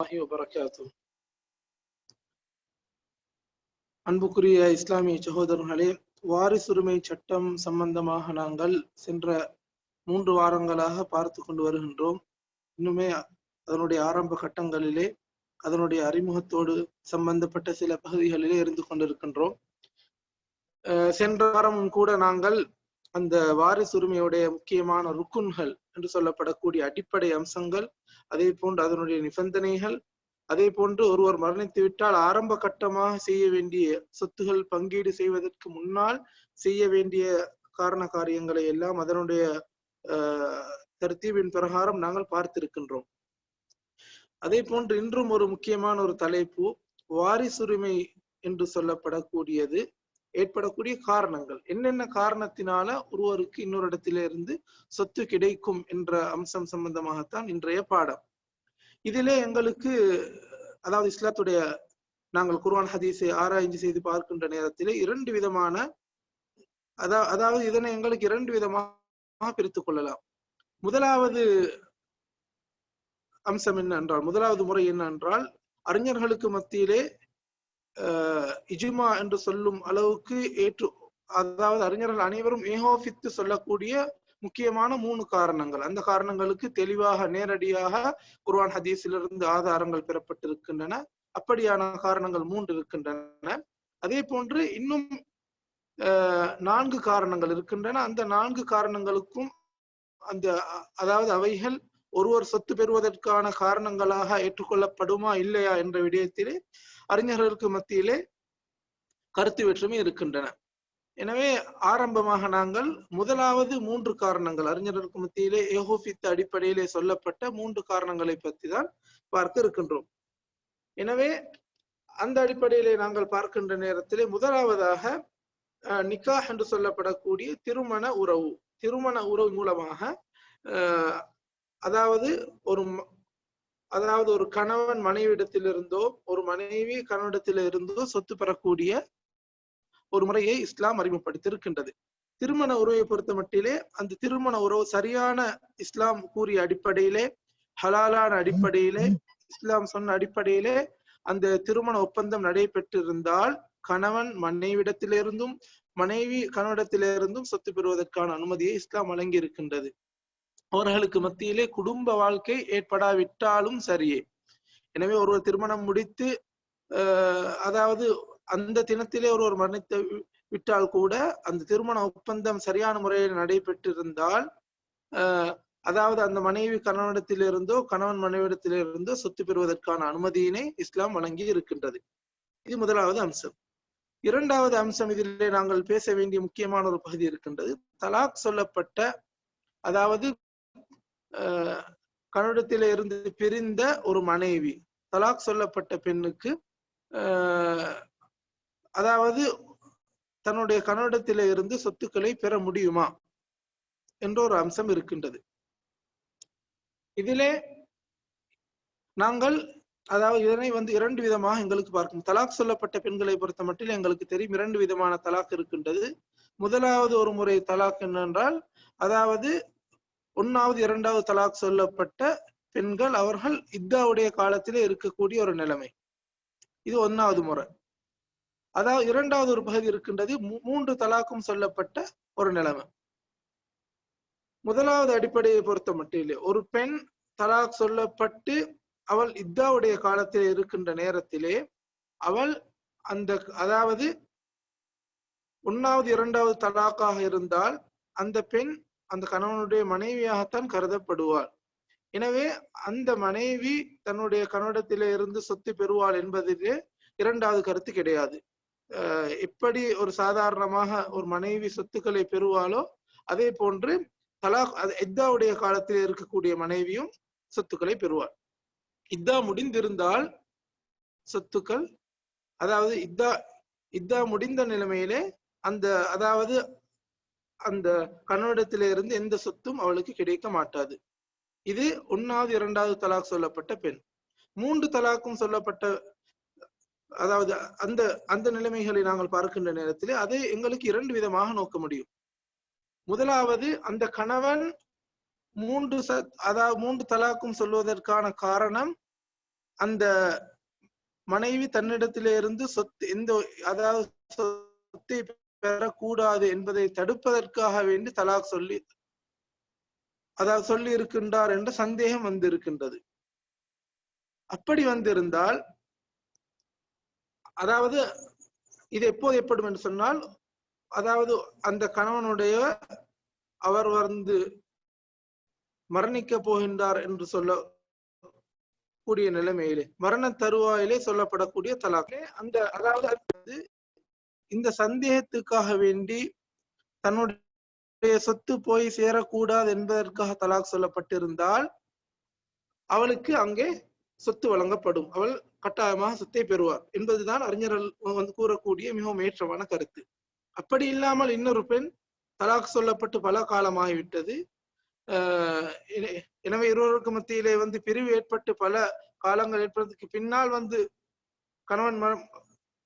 وبركاته அன்புக்குரிய இஸ்லாமிய சகோதரர்களே வாரிசுரிமை சட்டம் சம்பந்தமாக நாங்கள் சென்ற மூன்று வாரங்களாக பார்த்து கொண்டு வருகின்றோம் இன்னுமே அதனுடைய ஆரம்ப கட்டங்களிலே அதனுடைய அறிமுகத்தோடு சம்பந்தப்பட்ட சில பகுதிகளிலே இருந்து கொண்டிருக்கின்றோம் அஹ் சென்ற வாரமும் கூட நாங்கள் அந்த வாரிசுரிமையுடைய முக்கியமான ருக்குன்கள் என்று சொல்லப்படக்கூடிய அடிப்படை அம்சங்கள் அதே போன்று அதனுடைய நிபந்தனைகள் அதே போன்று ஒருவர் மரணித்து விட்டால் ஆரம்ப கட்டமாக செய்ய வேண்டிய சொத்துகள் பங்கீடு செய்வதற்கு முன்னால் செய்ய வேண்டிய காரண காரியங்களை எல்லாம் அதனுடைய அஹ் தர்த்தீபின் பிரகாரம் நாங்கள் பார்த்திருக்கின்றோம். அதே போன்று இன்றும் ஒரு முக்கியமான ஒரு தலைப்பு வாரிசுரிமை என்று சொல்லப்படக்கூடியது ஏற்படக்கூடிய காரணங்கள். என்னென்ன காரணத்தினால ஒருவருக்கு இன்னொரு இடத்திலிருந்து சொத்து கிடைக்கும் என்ற அம்சம் சம்பந்தமாகத்தான் இன்றைய பாடம். இதிலே எங்களுக்கு அதாவது இஸ்லாத்துடைய நாங்கள் குர்வான் ஹதீஸை ஆராய்ச்சி செய்து பார்க்கின்ற நேரத்திலே இரண்டு விதமான அதா அதாவது இதனை எங்களுக்கு இரண்டு விதமாக பிரித்துக் கொள்ளலாம். முதலாவது அம்சம் என்ன என்றால் முதலாவது முறை என்ன என்றால் அறிஞர்களுக்கு மத்தியிலே அஹ் இஜுமா என்று சொல்லும் அளவுக்கு ஏற்று அதாவது அறிஞர்கள் அனைவரும் ஏகோபித்து சொல்லக்கூடிய முக்கியமான மூணு காரணங்கள். அந்த காரணங்களுக்கு தெளிவாக நேரடியாக குர்வான் ஹதீஸிலிருந்து ஆதாரங்கள் பெறப்பட்டிருக்கின்றன. அப்படியான காரணங்கள் மூன்று இருக்கின்றன. அதே போன்று இன்னும் நான்கு காரணங்கள் இருக்கின்றன. அந்த நான்கு காரணங்களுக்கும் அந்த அதாவது அவைகள் ஒருவர் சொத்து பெறுவதற்கான காரணங்களாக ஏற்றுக்கொள்ளப்படுமா இல்லையா என்ற விடயத்திலே அறிஞர்களுக்கு மத்தியிலே கருத்து வேற்றுமை இருக்கின்றன. எனவே ஆரம்பமாக நாங்கள் முதலாவது மூன்று காரணங்கள் அறிஞர்களுக்கு மத்தியிலே ஏகோபித்த அடிப்படையிலே சொல்லப்பட்ட மூன்று காரணங்களை பற்றி தான் பார்க்க இருக்கின்றோம். எனவே அந்த அடிப்படையிலே நாங்கள் பார்க்கின்ற நேரத்திலே முதலாவதாக நிக்காஹ் என்று சொல்லப்படக்கூடிய திருமண உறவு. திருமண உறவு மூலமாக அதாவது ஒரு அதாவது ஒரு கணவன் மனைவியிடத்திலிருந்தோ ஒரு மனைவி கணவனிடத்தில இருந்தோ சொத்து பெறக்கூடிய ஒரு முறையை இஸ்லாம் அறிமுகப்படுத்தியிருக்கின்றது. திருமண உறவை பொறுத்த மட்டிலே அந்த திருமண உறவு சரியான இஸ்லாம் கூறிய அடிப்படையிலே ஹலாலான அடிப்படையிலே இஸ்லாம் சொன்ன அடிப்படையிலே அந்த திருமண ஒப்பந்தம் நடைபெற்றிருந்தால் கணவன் மனைவிடத்திலிருந்தும் மனைவி கணவனிடத்திலிருந்தும் சொத்து பெறுவதற்கான அனுமதியை இஸ்லாம் வழங்கி இருக்கின்றது அவர்களுக்கு மத்தியிலே குடும்ப வாழ்க்கை ஏற்படாவிட்டாலும் சரியே. எனவே ஒருவர் திருமணம் முடித்து அதாவது அந்த தினத்திலே ஒருவர் மரணித்து விட்டால் கூட அந்த திருமண ஒப்பந்தம் சரியான முறையில் நடைபெற்றிருந்தால் அதாவது அந்த மனைவி கணவனிடத்திலிருந்தோ கணவன் மனைவிடத்திலிருந்தோ சொத்து பெறுவதற்கான அனுமதியினை இஸ்லாம் வழங்கி இருக்கின்றது. இது முதலாவது அம்சம். இரண்டாவது அம்சம் இதிலே நாங்கள் பேச வேண்டிய முக்கியமான ஒரு பகுதி இருக்கின்றது. தலாக் சொல்லப்பட்ட அதாவது கணவனிடத்தில இருந்து பிரிந்த ஒரு மனைவி தலாக் சொல்லப்பட்ட பெண்ணுக்கு அதாவது தன்னுடைய கணவனிடத்தில இருந்து சொத்துக்களை பெற முடியுமா என்ற ஒரு அம்சம் இருக்கின்றது. இதிலே நாங்கள் அதாவது இதனை வந்து இரண்டு விதமாக எங்களுக்கு பார்க்கும். தலாக் சொல்லப்பட்ட பெண்களை பொறுத்த மட்டும் எங்களுக்கு தெரியும் இரண்டு விதமான தலாக் இருக்கின்றது. முதலாவது ஒரு முறை தலாக் என்னென்றால் அதாவது ஒன்னாவது இரண்டாவது தலாக் சொல்லப்பட்ட பெண்கள் அவர்கள் இத்தாவுடைய காலத்திலே இருக்கக்கூடிய ஒரு நிலைமை. இது ஒன்னாவது முறை. அதாவது இரண்டாவது ஒரு பகுதி இருக்கின்றது மூன்று தலாக்கும் சொல்லப்பட்ட ஒரு நிலைமை. முதலாவது அடிப்படையை பொறுத்த இல்லை ஒரு பெண் தலாக் சொல்லப்பட்டு அவள் இத்தாவுடைய காலத்தில் இருக்கின்ற நேரத்திலே அவள் அந்த அதாவது ஒன்னாவது இரண்டாவது தலாக்காக இருந்தால் அந்த பெண் அந்த கணவனுடைய மனைவியாகத்தான் கருதப்படுவாள். எனவே அந்த மனைவி தன்னுடைய கணவனிடத்திலே இருந்து சொத்து பெறுவாள் என்பதிலே இரண்டாவது கருத்து கிடையாது. எப்படி ஒரு சாதாரணமாக ஒரு மனைவி சொத்துக்களை பெறுவாளோ அதே போன்று தலாக் இத்தாவுடைய காலத்தில் இருக்கக்கூடிய மனைவியும் சொத்துக்களை பெறுவாள். இத்தா முடிந்திருந்தால் சொத்துக்கள் அதாவது இத்தா இத்தா முடிந்த நிலைமையிலே அந்த அதாவது அந்த கணவனிடத்தில இருந்து எந்த சொத்தும் அவளுக்கு கிடைக்க மாட்டாது. இது ஒன்னாவது இரண்டாவது தலாக் சொல்லப்பட்ட பெண். மூன்று தலாக்கும் சொல்லப்பட்ட அதாவது அந்த அந்த நிலைமைகளை நாங்கள் பார்க்கின்ற நேரத்திலே அதை எங்களுக்கு இரண்டு விதமாக நோக்க முடியும். முதலாவது அந்த கணவன் மூன்று சத் அதாவது மூன்று தலாக்கும் சொல்வதற்கான காரணம் அந்த மனைவி தன்னிடத்திலே இருந்து சொத்து எந்த அதாவது சொத்தை பெறக்கூடாது என்பதை தடுப்பதற்காக வேண்டி தலாக் சொல்லி அதாவது சொல்லி இருக்கின்றார் என்ற சந்தேகம் வந்திருக்கின்றது. அப்படி வந்திருந்தால் அதாவது இது எப்போது ஏற்படும் என்று சொன்னால் அதாவது அந்த கணவனுடைய அவர் வந்து மரணிக்க போகின்றார் என்று சொல்ல கூடிய நிலைமையிலே மரண தருவாயிலே சொல்லப்படக்கூடிய தலாக்கே அந்த அதாவது இந்த சந்தேகத்துக்காக வேண்டி தன்னுடைய சொத்து போய் சேரக்கூடாது என்பதற்காக தலாக் சொல்லப்பட்டிருந்தால் அவளுக்கு அங்கே சொத்து வழங்கப்படும். அவள் கட்டாயமாக சொத்தை பெறுவார் என்பதுதான் அறிஞர்கள் வந்து கூறக்கூடிய மிகவும் ஏற்றமான கருத்து. அப்படி இல்லாமல் இன்னொரு பெண் தலாக் சொல்லப்பட்டு பல காலமாகிவிட்டது. ஆஹ் எனவே இருவருக்கு மத்தியிலே வந்து பிரிவு ஏற்பட்டு பல காலங்கள் ஏற்படுறதுக்கு பின்னால் வந்து கணவன்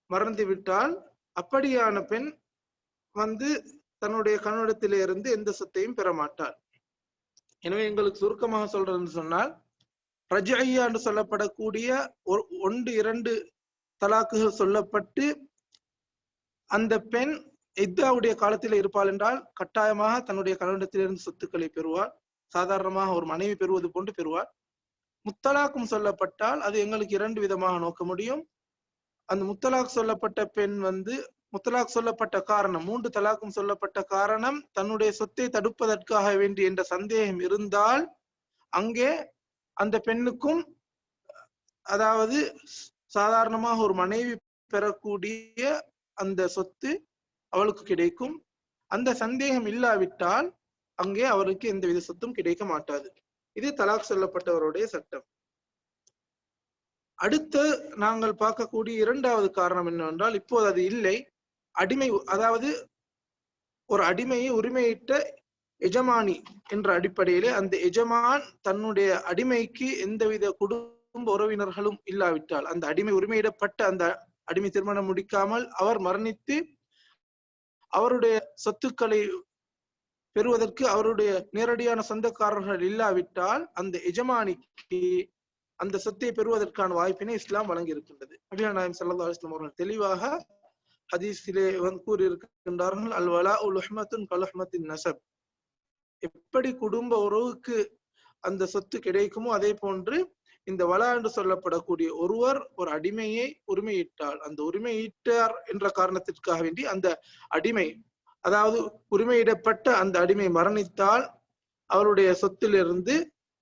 மறந்து விட்டால் அப்படியான பெண் வந்து தன்னுடைய கணவனிடத்திலே இருந்து எந்த சொத்தையும் பெற மாட்டாள். எனவே எங்களுக்கு சுருக்கமாக சொல்றதுன்னு சொன்னால் ரஜையா என்று சொல்லப்படக்கூடிய ஒரு- ஒன்று இரண்டு தலாக்குகள் சொல்லப்பட்டு அந்த பெண் இத்தாவுடைய காலத்தில் இருப்பாள் என்றால் கட்டாயமாக தன்னுடைய கலவரத்திலிருந்து சொத்துக்களை பெறுவாள். சாதாரணமாக ஒரு மனைவி பெறுவது போன்று பெறுவாள். முத்தலாக்கும் சொல்லப்பட்டால் அது எங்களுக்கு இரண்டு விதமாக நோக்க முடியும். அந்த முத்தலாக் சொல்லப்பட்ட பெண் வந்து முத்தலாக் சொல்லப்பட்ட காரணம் மூன்று தலாக்கும் சொல்லப்பட்ட காரணம் தன்னுடைய சொத்தை தடுப்பதற்காக வேண்டி என்ற சந்தேகம் இருந்தால் அங்கே அந்த பெண்ணுக்கும் அதாவது சாதாரணமாக ஒரு மனைவி பெறக்கூடிய அந்த சொத்து அவளுக்கு கிடைக்கும். அந்த சந்தேகம் இல்லாவிட்டால் அங்கே அவருக்கு எந்தவித சொத்தும் கிடைக்க மாட்டாது. இது தலாக் சொல்லப்பட்டவருடைய சட்டம். அடுத்து நாங்கள் பார்க்கக்கூடிய இரண்டாவது காரணம் என்னவென்றால் இப்போது அது இல்லை. அடிமை அதாவது ஒரு அடிமையை உரிமையிட்ட எஜமானி என்ற அடிப்படையிலே அந்த எஜமான் தன்னுடைய அடிமைக்கு எந்தவித குடும்ப உறவினர்களும் இல்லாவிட்டால் அந்த அடிமை உரிமையிடப்பட்ட அந்த அடிமை திருமணம் முடிக்காமல் அவர் மரணித்து அவருடைய சொத்துக்களை பெறுவதற்கு அவருடைய நேரடியான சொந்தக்காரர்கள் இல்லாவிட்டால் அந்த எஜமானிக்கு அந்த சொத்தை பெறுவதற்கான வாய்ப்பினை இஸ்லாம் வழங்கியிருக்கின்றது. நபிகள் நாயம் சல்லா அலுவலாம் அவர்கள் தெளிவாக ஹதீஸிலே கூறியிருக்கின்றார்கள் அல் வலா உல் உஹ்மத்துன் நசப் எப்படி குடும்ப உறவுக்கு அந்த சொத்து கிடைக்குமோ அதே போன்று இந்த வலா என்று சொல்லப்படக்கூடிய ஒருவர் ஒரு அடிமையை உரிமையிட்டால் அந்த உரிமையிட்டார் என்ற காரணத்திற்காக வேண்டி அந்த அடிமை அதாவது உரிமையிடப்பட்ட அந்த அடிமை மரணித்தால் அவருடைய சொத்திலிருந்து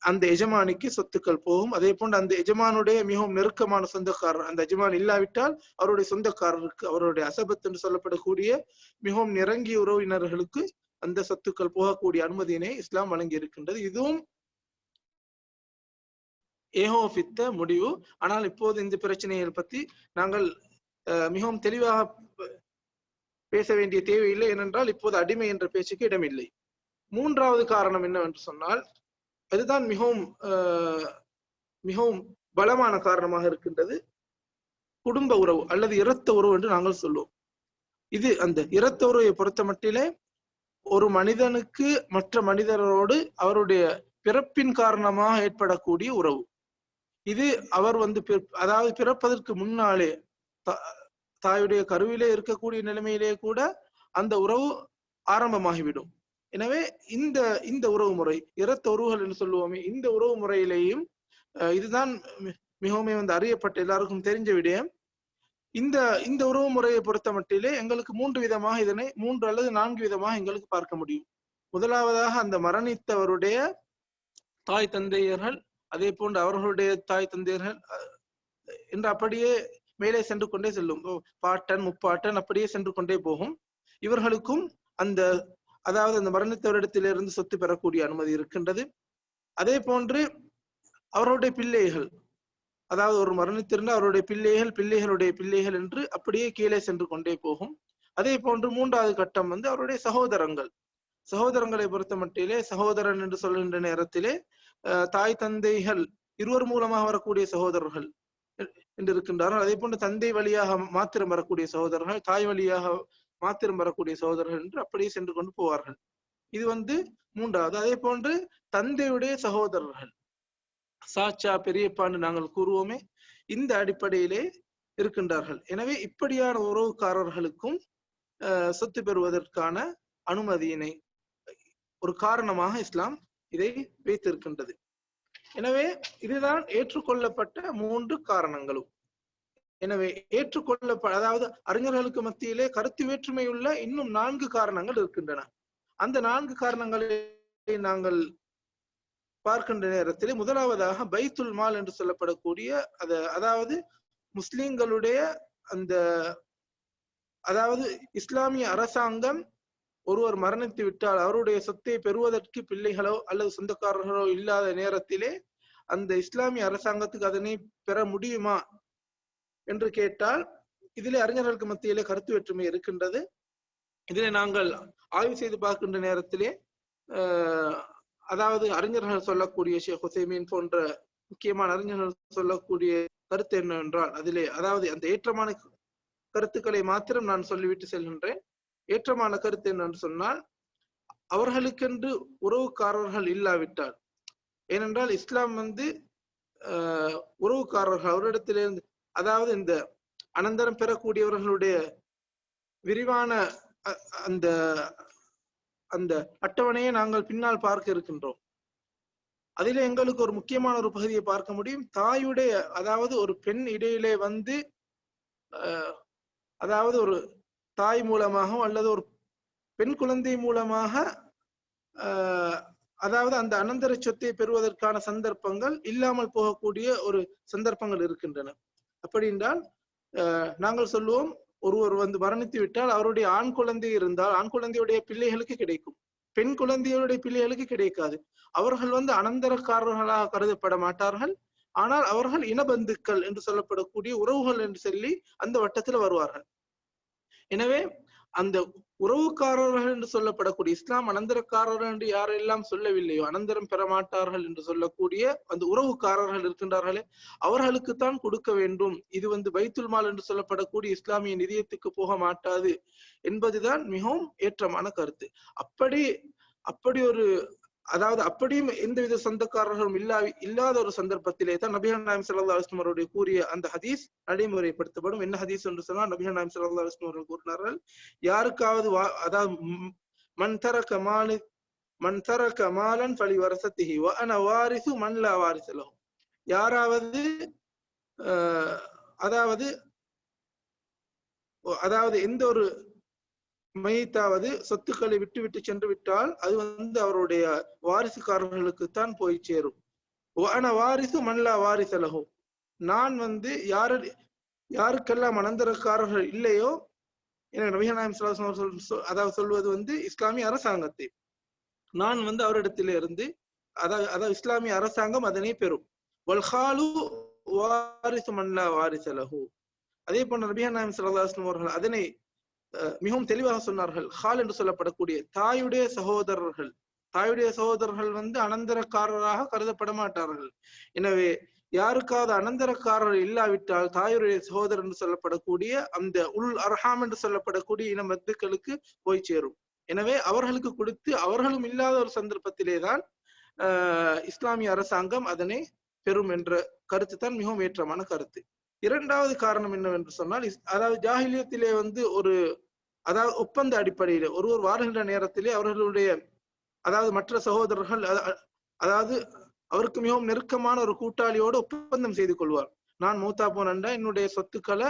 அந்த எஜமானிக்கு சொத்துக்கள் போகும். அதே போன்று அந்த எஜமானுடைய மிகவும் நெருக்கமான சொந்தக்காரர் அந்த எஜமான் இல்லாவிட்டால் அவருடைய சொந்தக்காரருக்கு அவருடைய அசபத் என்று சொல்லப்படக்கூடிய மிகவும் நெருங்கிய உறவினர்களுக்கு அந்த சொத்துக்கள் போகக்கூடிய அனுமதியினை இஸ்லாம் வழங்கி இருக்கின்றது இதுவும் ஏகோபித்த முடிவு. ஆனால் இப்போது இந்த பிரச்சனைகள் பத்தி நாங்கள் மிகவும் தெளிவாக பேச வேண்டிய தேவையில்லை. ஏனென்றால் இப்போது அடிமை என்ற பேச்சுக்கு இடமில்லை. மூன்றாவது காரணம் என்னவென்று சொன்னால் அதுதான் மிகவும் மிகவும் பலமான காரணமாக இருக்கின்றது. குடும்ப உறவு அல்லது இரத்த உறவு என்று நாங்கள் சொல்லுவோம் இது அந்த இரத்த உறவை பொறுத்த மட்டிலே ஒரு மனிதனுக்கு மற்ற மனிதரோடு அவருடைய பிறப்பின் காரணமாக ஏற்படக்கூடிய உறவு. இது அவர் வந்து அதாவது பிறப்பதற்கு முன்னாலே தா- தாயுடைய கருவிலே இருக்கக்கூடிய நிலைமையிலே கூட அந்த உறவு ஆரம்பமாகிவிடும். எனவே இந்த இந்த உறவு முறை இரத்த உறவுகள் என்று சொல்லுவோமே இந்த உறவு முறையிலேயும் அஹ், இதுதான் மி- மிகவும் வந்து அறியப்பட்ட எல்லாருக்கும் தெரிஞ்ச விடயம். இந்த இந்த உறவு முறையை பொறுத்த மட்டிலே எங்களுக்கு மூன்று விதமாக இதனை மூன்று அல்லது நான்கு விதமாக எங்களுக்கு பார்க்க முடியும். முதலாவதாக அந்த மரணித்தவருடைய தாய் தந்தையர்கள் அதே போன்று அவர்களுடைய தாய் தந்தையர்கள் என்று அப்படியே மேலே சென்று கொண்டே செல்லும். ஓ, பாட்டன் முப்பாட்டன் அப்படியே சென்று கொண்டே போகும். இவர்களுக்கும் அந்த அதாவது அந்த மரணித்தவரிடத்திலிருந்து சொத்து பெறக்கூடிய அனுமதி இருக்கின்றது. அதே போன்று அவருடைய பிள்ளைகள் அதாவது ஒரு மரணித்திருந்த அவருடைய பிள்ளைகள் பிள்ளைகளுடைய பிள்ளைகள் என்று அப்படியே கீழே சென்று கொண்டே போகும். அதே போன்று மூன்றாவது கட்டம் வந்து அவருடைய சகோதரங்கள். சகோதரங்களை பொறுத்த மட்டிலே சகோதரன் என்று சொல்கின்ற நேரத்திலே தாய் தந்தைகள் இருவர் மூலமாக வரக்கூடிய சகோதரர்கள் என்று இருக்கின்றார்கள் அதே போன்று தந்தை வழியாக மாத்திரம் வரக்கூடிய சகோதரர்கள் தாய் வழியாக மாத்திரம் வரக்கூடிய சகோதரர்கள் என்று அப்படியே சென்று கொண்டு போவார்கள். இது வந்து மூன்றாவது. அதே போன்று தந்தையுடைய சகோதரர்கள். சாச்சா பெரியப்பான்னு நாங்கள் கூறுவோமே இந்த அடிப்படையிலே இருக்கின்றார்கள். எனவே இப்படியான உறவுக்காரர்களுக்கும் அஹ், சொத்து பெறுவதற்கான அனுமதியினை ஒரு காரணமாக இஸ்லாம் இதை வைத்திருக்கின்றது. எனவே இதுதான் ஏற்றுக்கொள்ளப்பட்ட மூன்று காரணங்களும். எனவே ஏற்றுக்கொள்ளப்ப அதாவது அறிஞர்களுக்கு மத்தியிலே கருத்து வேற்றுமையுள்ள இன்னும் நான்கு காரணங்கள் இருக்கின்றன. அந்த நான்கு காரணங்களை நாங்கள் பார்க்கின்ற நேரத்தில் முதலாவதாக பைத்துல் மால் என்று சொல்லப்படக்கூடிய அத அதாவது முஸ்லிம்களுடைய அந்த அதாவது இஸ்லாமிய அரசாங்கம் ஒருவர் மரணித்து விட்டால் அவருடைய சொத்தை பெறுவதற்கு பிள்ளைகளோ அல்லது சொந்தக்காரர்களோ இல்லாத நேரத்திலே அந்த இஸ்லாமிய அரசாங்கத்துக்கு அதனை பெற முடியுமா என்று கேட்டால் இதிலே அறிஞர்களுக்கு மத்தியிலே கருத்து வேற்றுமை இருக்கின்றது. இதிலே நாங்கள் ஆய்வு செய்து பார்க்கின்ற நேரத்திலே அதாவது அறிஞர்கள் சொல்லக்கூடிய ஷேக் ஹுசைமீன் போன்ற முக்கியமான அறிஞர்கள் சொல்லக்கூடிய கருத்து என்னவென்றால் அதிலே அதாவது அந்த ஏற்றமான கருத்துக்களை மாத்திரம் நான் சொல்லிவிட்டு செல்கின்றேன். ஏற்றமான கருத்து என்னன்னு சொன்னால் அவர்களுக்கென்று உறவுக்காரர்கள் இல்லாவிட்டால். ஏனென்றால் இஸ்லாம் வந்து ஆஹ், உறவுக்காரர்கள் அவரிடத்திலிருந்து அதாவது இந்த அனந்தரம் பெறக்கூடியவர்களுடைய விரிவான அ- அந்த அந்த அட்டவணையை நாங்கள் பின்னால் பார்க்க இருக்கின்றோம். அதில எங்களுக்கு ஒரு முக்கியமான ஒரு பகுதியை பார்க்க முடியும். தாயுடைய அதாவது ஒரு பெண் இடையிலே வந்து ஆஹ், அதாவது ஒரு தாய் மூலமாக அல்லது ஒரு பெண் குழந்தை மூலமாக அதாவது அந்த அனந்தர சொத்தை பெறுவதற்கான சந்தர்ப்பங்கள் இல்லாமல் போகக்கூடிய ஒரு சந்தர்ப்பங்கள் இருக்கின்றன. அப்படி என்றால் நாங்கள் சொல்லுவோம் ஒருவர் வந்து மரணித்து விட்டால் அவருடைய ஆண் குழந்தை இருந்தால் ஆண் குழந்தையுடைய பிள்ளைகளுக்கு கிடைக்கும். பெண் குழந்தையுடைய பிள்ளைகளுக்கு கிடைக்காது. அவர்கள் வந்து அனந்தரக்காரர்களாக கருதப்பட மாட்டார்கள். ஆனால் அவர்கள் இனபந்துக்கள் என்று சொல்லப்படக்கூடிய உறவுகள் என்று சொல்லி அந்த வட்டத்தில் வருவார்கள். எனவே அந்த உறவுக்காரர்கள் என்று சொல்லப்படக்கூடிய இஸ்லாம் அனந்தரக்காரர்கள் என்று யாரெல்லாம் சொல்லவில்லையோ அனந்தரம் பெற மாட்டார்கள் என்று சொல்லக்கூடிய அந்த உறவுக்காரர்கள் இருக்கின்றார்களே அவர்களுக்குத்தான் கொடுக்க வேண்டும். இது வந்து பைத்துல் மால் என்று சொல்லப்படக்கூடிய இஸ்லாமிய நிதியத்துக்கு போக மாட்டாது என்பதுதான் மிகவும் ஏற்றமான கருத்து. அப்படி அப்படி ஒரு அதாவது அப்படியும் எந்தவித சொந்தக்காரர்களும் இல்லா இல்லாத ஒரு சந்தர்ப்பத்திலே தான் நபிகள் நாயம் சல்லா அலுவலம் அவருடைய கூறிய அந்த ஹதீஸ் நடைமுறைப்படுத்தப்படும். என்ன ஹதீஸ் என்று சொன்னால் நபிகள் நாயம் சல்லா அலுவலம் அவர்கள் கூறினார்கள் யாருக்காவது வா- அதாவது மண் தர தரக்க மாலி மன் மாலன் பலி வரசத்திஹி அன வாரிசு மன் லா யாராவது ஆஹ், அதாவது அதாவது எந்த ஒரு மையத்தாவது சொத்துக்களை விட்டு விட்டு சென்று விட்டால் அது வந்து அவருடைய வாரிசுக்காரர்களுக்கு தான் போய் சேரும் ஆனா வாரிசு மண்லா வாரிசலகும் நான் வந்து யாரு யாருக்கெல்லாம் அனந்தரக்காரர்கள் இல்லையோ எனக்கு நாயம் அதாவது சொல்வது வந்து இஸ்லாமிய அரசாங்கத்தை. நான் வந்து அவரிடத்தில இருந்து அதாவது அதாவது இஸ்லாமிய அரசாங்கம் அதனை பெறும். வல்ஹாலு வாரிசு மல்லா வாரிசலகு. அதே போன்ற நபிகள் நாயம் அவர்கள் அதனை மிகவும் தெளிவாக சொன்னார்கள். ஹால் என்று சொல்லப்படக்கூடிய தாயுடைய சகோதரர்கள். தாயுடைய சகோதரர்கள் வந்து அனந்தரக்காரராக கருதப்பட மாட்டார்கள். எனவே யாருக்காவது அனந்தரக்காரர் இல்லாவிட்டால் தாயுடைய சகோதரர் என்று சொல்லப்படக்கூடிய அந்த உள் அர்ஹாம் என்று சொல்லப்படக்கூடிய இன மத்துக்களுக்கு போய் சேரும். எனவே அவர்களுக்கு கொடுத்து அவர்களும் இல்லாத ஒரு சந்தர்ப்பத்திலே தான் ஆஹ், இஸ்லாமிய அரசாங்கம் அதனை பெறும் என்ற கருத்து தான் மிகவும் ஏற்றமான கருத்து. இரண்டாவது காரணம் என்னவென்று சொன்னால் அதாவது ஜாஹிலியத்திலே வந்து ஒரு அதாவது ஒப்பந்த அடிப்படையிலே ஒருவர் வாருகின்ற நேரத்திலே அவர்களுடைய அதாவது மற்ற சகோதரர்கள் அதாவது அவருக்கு மிகவும் நெருக்கமான ஒரு கூட்டாளியோடு ஒப்பந்தம் செய்து கொள்வார். நான் மூத்தா போனண்டா என்னுடைய சொத்துக்களை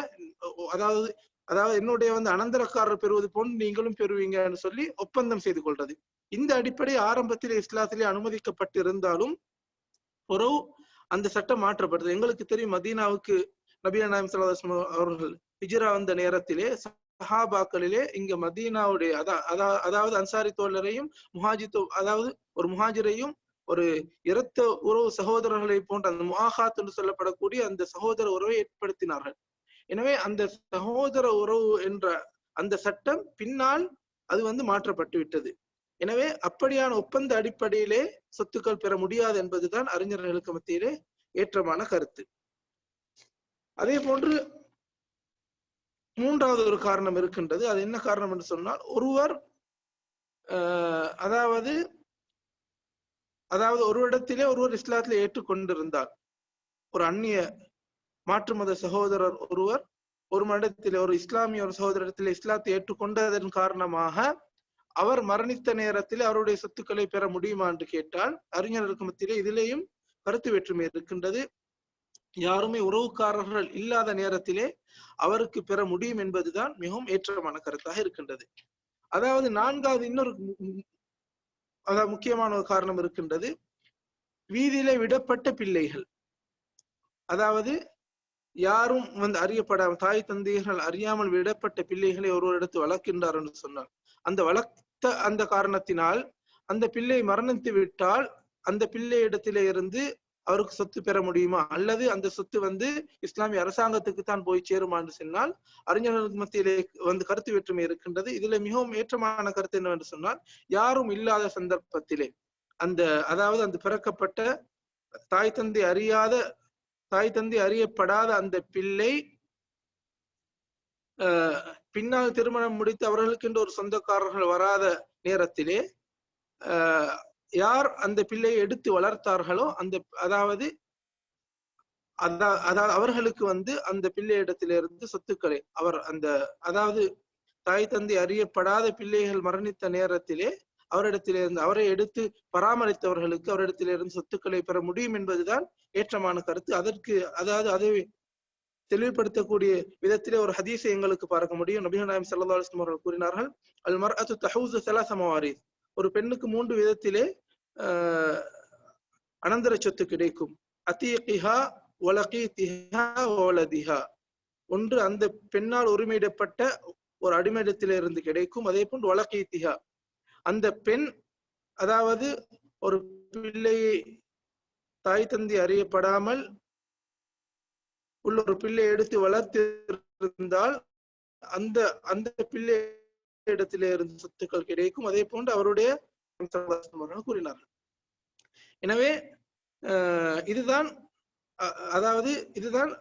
அதாவது அதாவது என்னுடைய வந்து அனந்தரக்காரர் பெறுவது போன்று நீங்களும் பெறுவீங்கன்னு சொல்லி ஒப்பந்தம் செய்து கொள்றது. இந்த அடிப்படை ஆரம்பத்தில் இஸ்லாத்திலே அனுமதிக்கப்பட்டிருந்தாலும் ஒரு அந்த சட்டம் மாற்றப்படுது எங்களுக்கு தெரியும் மதீனாவுக்கு நபியா நாயம் ஸல்லல்லாஹு அவர்கள் ஹிஜ்ரா வந்த நேரத்திலே சஹாபாக்களிலே இங்க மதீனாவுடைய அதா- அதாவது அன்சாரி தோழரையும் முஹாஜித் அதாவது ஒரு முஹாஜிரையும் ஒரு இரத்த உறவு சகோதரர்களை போன்ற அந்த முஆஹாத் என்று சொல்லப்படக்கூடிய அந்த சகோதர உறவை ஏற்படுத்தினார்கள். எனவே அந்த சகோதர உறவு என்ற அந்த சட்டம் பின்னால் அது வந்து மாற்றப்பட்டு விட்டது. எனவே அப்படியான ஒப்பந்த அடிப்படையிலே சொத்துக்கள் பெற முடியாது என்பதுதான் அறிஞர்களுக்கு மத்தியிலே ஏற்றமான கருத்து. அதே போன்று மூன்றாவது ஒரு காரணம் இருக்கின்றது. அது என்ன காரணம் என்று சொன்னால் ஒருவர் அதாவது அதாவது ஒரு இடத்திலே ஒருவர் இஸ்லாத்திலே ஏற்றுக்கொண்டிருந்தார் ஒரு அந்நிய மாற்று மத சகோதரர் ஒருவர் ஒரு மடத்தில் ஒரு இஸ்லாமிய ஒரு சகோதரத்தில் இஸ்லாத்தை ஏற்றுக்கொண்டதன் காரணமாக அவர் மரணித்த நேரத்தில் அவருடைய சொத்துக்களை பெற முடியுமா என்று கேட்டால் அறிஞர்களுக்கு மத்தியிலே இதிலேயும் கருத்து வேற்றுமை இருக்கின்றது. யாருமே உறவுக்காரர்கள் இல்லாத நேரத்திலே அவருக்கு பெற முடியும் என்பதுதான் மிகவும் ஏற்றமான கருத்தாக இருக்கின்றது. அதாவது நான்காவது இன்னொரு அதாவது முக்கியமான ஒரு காரணம் இருக்கின்றது. வீதியிலே விடப்பட்ட பிள்ளைகள். அதாவது யாரும் வந்து அறியப்படாம தாய் தந்தையர்கள் அறியாமல் விடப்பட்ட பிள்ளைகளை ஒருவர் எடுத்து வளர்க்கின்றார் என்று சொன்னார் அந்த வளர்த்த அந்த காரணத்தினால் அந்த பிள்ளை மரணித்து விட்டால் அந்த பிள்ளை இடத்திலே இருந்து அவருக்கு சொத்து பெற முடியுமா? அல்லது அந்த சொத்து வந்து இஸ்லாமிய அரசாங்கத்துக்கு தான் போய் சேருமா என்று சொன்னால் அறிஞர்களுக்கு மத்தியிலே வந்து கருத்து வேற்றுமை இருக்கின்றது. இதுல மிகவும் ஏற்றமான கருத்து என்னவென்று சொன்னால் யாரும் இல்லாத சந்தர்ப்பத்திலே அந்த அதாவது அந்த பிறக்கப்பட்ட தாய் தந்தை அறியாத தாய் தந்தை அறியப்படாத அந்த பிள்ளை பின்னால் திருமணம் முடித்து அவர்களுக்கென்று ஒரு சொந்தக்காரர்கள் வராத நேரத்திலே யார் அந்த பிள்ளையை எடுத்து வளர்த்தார்களோ அந்த அதாவது அதாவது அவர்களுக்கு வந்து அந்த பிள்ளையிடத்திலிருந்து சொத்துக்களை அவர் அந்த அதாவது தாய் தந்தை அறியப்படாத பிள்ளைகள் மரணித்த நேரத்திலே அவரிடத்திலிருந்து அவரை எடுத்து பராமரித்தவர்களுக்கு அவரிடத்திலிருந்து சொத்துக்களை பெற முடியும் என்பதுதான் ஏற்றமான கருத்து. அதற்கு அதாவது அதை தெளிவுபடுத்தக்கூடிய விதத்திலே ஒரு ஹதீஸை எங்களுக்கு பார்க்க முடியும். நபிகள் நாயம் சல்லா அலுவலம் அவர்கள் கூறினார்கள் அல் மர் அத்து தஹூஸ் சலாசமவாரி ஒரு பெண்ணுக்கு மூன்று விதத்திலே அனந்தர சொத்து கிடைக்கும். அத்தீகிஹா ஒலகீதிஹா ஓலதிஹா. ஒன்று அந்த பெண்ணால் உரிமையிடப்பட்ட ஒரு அடிமையிடத்திலிருந்து கிடைக்கும். அதே போன்று திஹா அந்த பெண் அதாவது ஒரு பிள்ளையை தாய் தந்தை அறியப்படாமல் உள்ள ஒரு பிள்ளை எடுத்து வளர்த்திருந்தால் அந்த அந்த பிள்ளை இடத்திலே இருந்து சொத்துக்கள் கிடைக்கும். அதே போன்று அவருடைய கூறினார்கள். எனவே இதுதான் அதாவது இதுதான்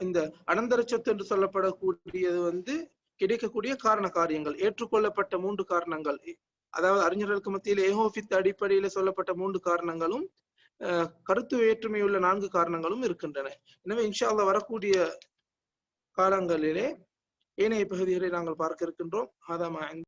இந்த அனந்தர சொத்து என்று சொல்லப்படக்கூடியது வந்து கிடைக்கக்கூடிய காரண காரியங்கள். ஏற்றுக்கொள்ளப்பட்ட மூன்று காரணங்கள். அதாவது அறிஞர்களுக்கு மத்தியில் ஏகோபித்த அடிப்படையில சொல்லப்பட்ட மூன்று காரணங்களும் கருத்து வேற்றுமையுள்ள நான்கு காரணங்களும் இருக்கின்றன. எனவே இன்ஷா அல்லா வரக்கூடிய காலங்களிலே ஏனைய பகுதிகளை நாங்கள் பார்க்க இருக்கின்றோம்.